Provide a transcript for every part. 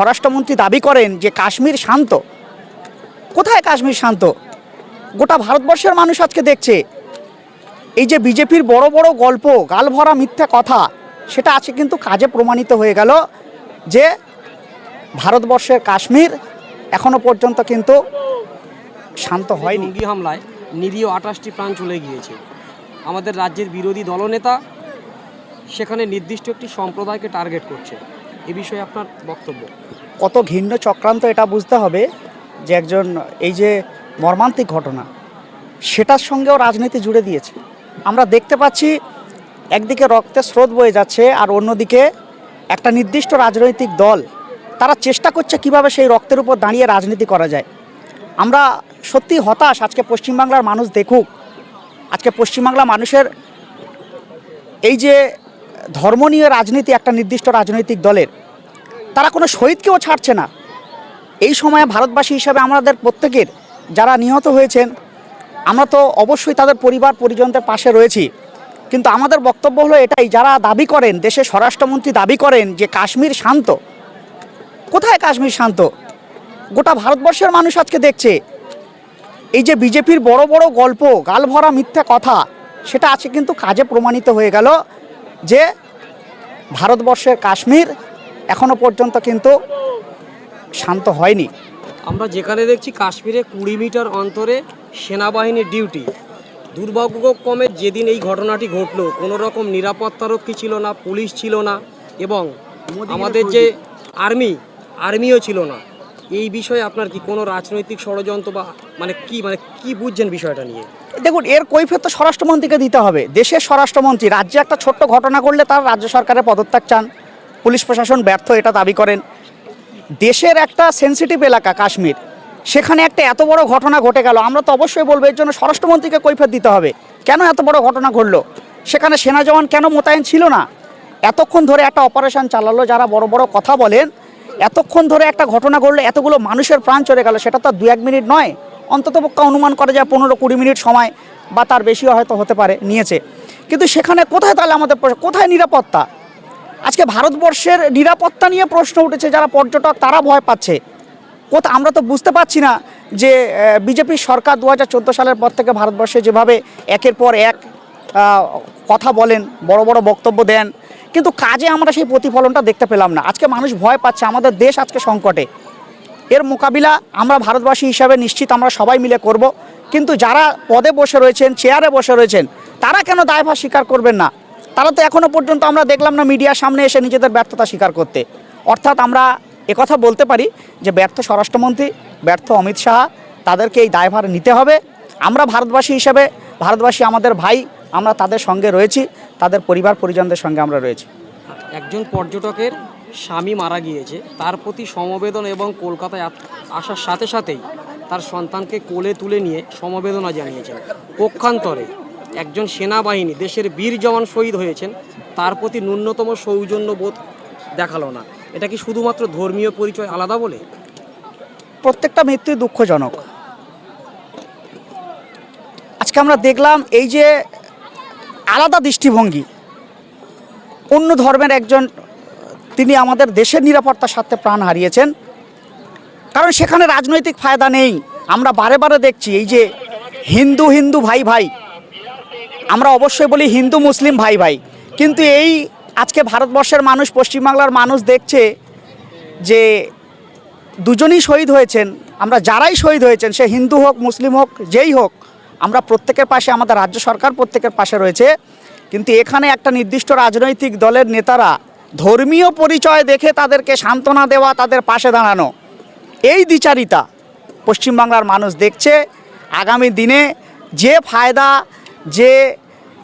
স্বরাষ্ট্রমন্ত্রী দাবি করেন যে কাশ্মীর শান্ত। কোথায় কাশ্মীর শান্ত? গোটা ভারতবর্ষের মানুষ আজকে দেখছে। এই যে বিজেপির বড় বড় গল্প গালভরা মিথ্যা কথা সেটা আছে কিন্তু কাজে প্রমাণিত হয়ে গেল যে ভারতবর্ষের কাশ্মীর এখনও পর্যন্ত কিন্তু শান্ত হয়নি। হামলায় নিরীহ আঠাশটি প্রাণ চলে গিয়েছে। আমাদের রাজ্যের বিরোধী দলনেতা সেখানে নির্দিষ্ট একটি সম্প্রদায়কে টার্গেট করছে। এ বিষয়ে আপনার বক্তব্য। কত ঘৃণ্য চক্রান্ত এটা বুঝতে হবে যে একজন এই যে মর্মান্তিক ঘটনা, সেটার সঙ্গেও রাজনীতি জুড়ে দিয়েছে। আমরা দেখতে পাচ্ছি একদিকে রক্তের স্রোত বয়ে যাচ্ছে আর অন্যদিকে একটা নির্দিষ্ট রাজনৈতিক দল, তারা চেষ্টা করছে কীভাবে সেই রক্তের উপর দাঁড়িয়ে রাজনীতি করা যায়। আমরা সত্যি হতাশ, আজকে পশ্চিমবাংলার মানুষ দেখুক। আজকে পশ্চিমবাংলা মানুষের এই যে ধর্ম নিয়ে রাজনীতি একটা নির্দিষ্ট রাজনৈতিক দলের, তারা কোনো শহীদকেও ছাড়ছে না। এই সময়ে ভারতবাসী হিসাবে আমাদের প্রত্যেকের যারা নিহত হয়েছেন, আমরা তো অবশ্যই তাদের পরিবার, পরিজনদের পাশে রয়েছি। কিন্তু আমাদের বক্তব্য হলো এটাই, যারা দাবি করেন, দেশের স্বরাষ্ট্রমন্ত্রী দাবি করেন যে কাশ্মীর শান্ত। কোথায় কাশ্মীর শান্ত? গোটা ভারতবর্ষের মানুষ আজকে দেখছে, এই যে বিজেপির বড় বড় গল্প, গালভরা মিথ্যা কথা, সেটা আছে কিন্তু কাজে প্রমাণিত হয়ে গেল। যে ভারতবর্ষের কাশ্মীর এখনও পর্যন্ত কিন্তু শান্ত হয়নি। আমরা যেখানে দেখছি কাশ্মীরে কুড়ি মিটার অন্তরে সেনাবাহিনীর ডিউটি। দুর্ভাগ্যক্রমে যেদিন এই ঘটনাটি ঘটলো কোনো রকম নিরাপত্তারক্ষী ছিল না পুলিশ ছিল না এবং আমাদের যে আর্মি আর্মিও ছিল না। এই বিষয়ে আপনার কি কোনো রাজনৈতিক ষড়যন্ত্র বা মানে কি মানে কি বুঝছেন বিষয়টা নিয়ে? দেখুন, এর কৈফিয়ত তো স্বরাষ্ট্রমন্ত্রীকে দিতে হবে। দেশের স্বরাষ্ট্রমন্ত্রী, রাজ্যে একটা ছোট্ট ঘটনা ঘটলে তার রাজ্য সরকারের পদত্যাগ চান। পুলিশ প্রশাসন ব্যর্থ, এটা দাবি করেন। দেশের একটা সেনসিটিভ এলাকা, কাশ্মীর। সেখানে একটা এত বড় ঘটনা ঘটে গেল। আমরা তো অবশ্যই বলব, এর জন্য স্বরাষ্ট্রমন্ত্রীকে কৈফিয়ত দিতে হবে। কেন এত বড় ঘটনা ঘটলো? সেখানে সেনা জওয়ান কেন মোতায়েন ছিল না? এতক্ষণ ধরে একটা অপারেশন চালালো যারা বড় বড় কথা বলেন এতক্ষণ ধরে একটা ঘটনা ঘটলো এতগুলো মানুষের প্রাণ চলে গেল, সেটা তো দু এক মিনিট নয়, অন্তত পক্ষে অনুমান করা যায় পনেরো কুড়ি মিনিট সময় বা তার বেশিও হয়তো হতে পারে, নিয়েছে। কিন্তু সেখানে কোথায় তাহলে আমাদের কোথায় নিরাপত্তা? আজকে ভারতবর্ষের নিরাপত্তা নিয়ে প্রশ্ন উঠেছে, যারা পর্যটক তারা ভয় পাচ্ছে। কোথা, আমরা তো বুঝতে পারছি না যে বিজেপির সরকার দু হাজার চোদ্দ সালের পর থেকে ভারতবর্ষে যেভাবে একের পর এক কথা বলেন, বড় বড় বক্তব্য দেন, কিন্তু কাজে আমরা সেই প্রতিফলনটা দেখতে পেলাম না। আজকে মানুষ ভয় পাচ্ছে, আমাদের দেশ আজকে সংকটে। এর মোকাবিলা আমরা ভারতবাসী হিসাবে নিশ্চিত আমরা সবাই মিলে করব, কিন্তু যারা পদে বসে রয়েছেন চেয়ারে বসে রয়েছেন, তারা কেন দায়ভার স্বীকার করবেন না? তারা তো এখনও পর্যন্ত আমরা দেখলাম না মিডিয়ার সামনে এসে নিজেদের ব্যর্থতা স্বীকার করতে। অর্থাৎ আমরা একথা বলতে পারি যে ব্যর্থ স্বরাষ্ট্রমন্ত্রী, ব্যর্থ অমিত শাহ, তাদেরকে এই দায়ভার নিতে হবে। আমরা ভারতবাসী হিসাবে, ভারতবাসী আমাদের ভাই আমরা তাদের সঙ্গে রয়েছি তাদের পরিবার পরিজনদের সঙ্গে আমরা রয়েছি। একজন পর্যটকের স্বামী মারা গিয়েছে তার প্রতি সমবেদন এবং কলকাতায় আসার সাথে সাথেই তার সন্তানকে কোলে তুলে নিয়ে সমবেদনা জানিয়েছেন। পক্ষান্তরে একজন সেনাবাহিনী দেশের বীর জওয়ান শহীদ হয়েছেন তার প্রতি ন্যূনতম সৌজন্য বোধ দেখাল না। এটা কি শুধুমাত্র ধর্মীয় পরিচয় আলাদা বলে? প্রত্যেকটা মৃত্যুই দুঃখজনক। আজকে আমরা দেখলাম এই যে আলাদা দৃষ্টিভঙ্গি। অন্য ধর্মের একজন, তিনি আমাদের দেশের নিরাপত্তার স্বার্থে প্রাণ হারিয়েছেন। কারণ সেখানে রাজনৈতিক ফায়দা নেই। আমরা বারে বারে দেখছি, এই যে হিন্দু হিন্দু ভাই ভাই। আমরা অবশ্যই বলি হিন্দু মুসলিম ভাই ভাই। কিন্তু এই আজকে ভারতবর্ষের মানুষ, পশ্চিমবাংলার মানুষ দেখছে যে দুজনই শহীদ হয়েছেন। আমরা যারাই শহীদ হয়েছেন, সে হিন্দু হোক, মুসলিম হোক, যেই হোক আমরা প্রত্যেকের পাশে, আমাদের রাজ্য সরকার প্রত্যেকের পাশে রয়েছে। কিন্তু এখানে একটা নির্দিষ্ট রাজনৈতিক দলের নেতারা ধর্মীয় পরিচয় দেখে তাদেরকে সান্ত্বনা দেওয়া, তাদের পাশে দাঁড়ানো। এই দ্বিচারিতা পশ্চিমবাংলার মানুষ দেখছে। আগামী দিনে যে ফায়দা, যে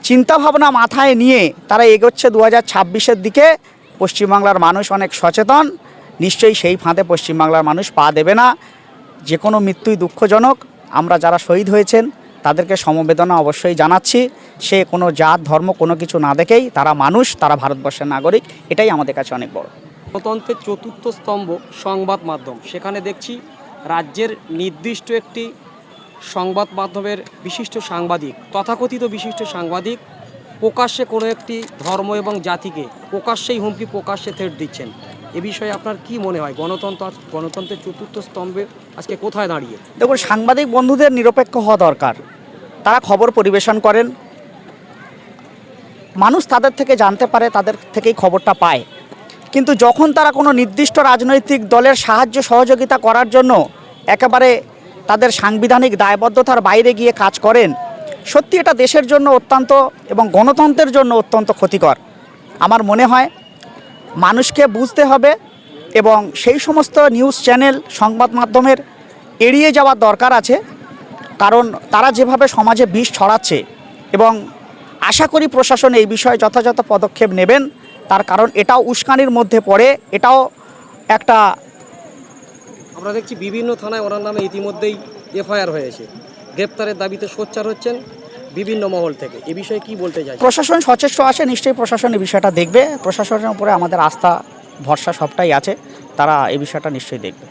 চিন্তাভাবনা মাথায় নিয়ে তারা এগোচ্ছে দু হাজার ছাব্বিশের দিকে, পশ্চিমবাংলার মানুষ অনেক সচেতন। নিশ্চয়ই সেই ফাঁদে পশ্চিমবাংলার মানুষ পা দেবে না। যে কোনো মৃত্যুই দুঃখজনক। আমরা যারা শহীদ হয়েছেন তাদেরকে সমবেদনা অবশ্যই জানাচ্ছি। সে কোনো জাত ধর্ম কোনো কিছু না দেখেই তারা মানুষ তারা ভারতবর্ষের নাগরিক। এটাই আমাদের কাছে অনেক বড়। গণতন্ত্রের চতুর্থ স্তম্ভ সংবাদ মাধ্যম। সেখানে দেখছি রাজ্যের নির্দিষ্ট একটি সংবাদ মাধ্যমের বিশিষ্ট সাংবাদিক তথাকথিত বিশিষ্ট সাংবাদিক প্রকাশ্যে কোনো একটি ধর্ম এবং জাতিকে প্রকাশ্যেই হুমকি প্রকাশ্যে থেট দিচ্ছেন। এ বিষয়ে আপনার কি মনে হয়? গণতন্ত্র আজ- গণতন্ত্রের চতুর্থ স্তম্ভে আজকে কোথায় দাঁড়িয়ে? দেখুন সাংবাদিক বন্ধুদের নিরপেক্ষ হওয়া দরকার। তারা খবর পরিবেশন করেন। মানুষ তাদের থেকে জানতে পারে, তাদের থেকেই খবরটা পায়। কিন্তু যখন তারা কোনো নির্দিষ্ট রাজনৈতিক দলের সাহায্য সহযোগিতা করার জন্য একেবারে তাদের সাংবিধানিক দায়বদ্ধতার বাইরে গিয়ে কাজ করেন, সত্যি এটা দেশের জন্য অত্যন্ত এবং গণতন্ত্রের জন্য অত্যন্ত ক্ষতিকর। আমার মনে হয় মানুষকে বুঝতে হবে এবং সেই সমস্ত নিউজ চ্যানেল, সংবাদ মাধ্যমের এড়িয়ে যাওয়ার দরকার আছে। কারণ তারা যেভাবে সমাজে বিষ ছড়াচ্ছে এবং আশা করি প্রশাসন এই বিষয়ে যথাযথ পদক্ষেপ নেবেন তার কারণ এটাও উস্কানির মধ্যে পড়ে এটাও একটা আমরা দেখছি বিভিন্ন থানায় ওনার নামে ইতিমধ্যেই এফআইআর হয়েছে গ্রেপ্তারের দাবিতে সোচ্চার হচ্ছেন বিভিন্ন মহল থেকে। এ বিষয়ে কি বলতে চাই প্রশাসন সচেষ্ট আছে নিশ্চয়ই প্রশাসন এই বিষয়টা দেখবে। প্রশাসনের উপরে আমাদের আস্থা ভরসা সবটাই আছে। তারা এই বিষয়টা নিশ্চয়ই দেখবে।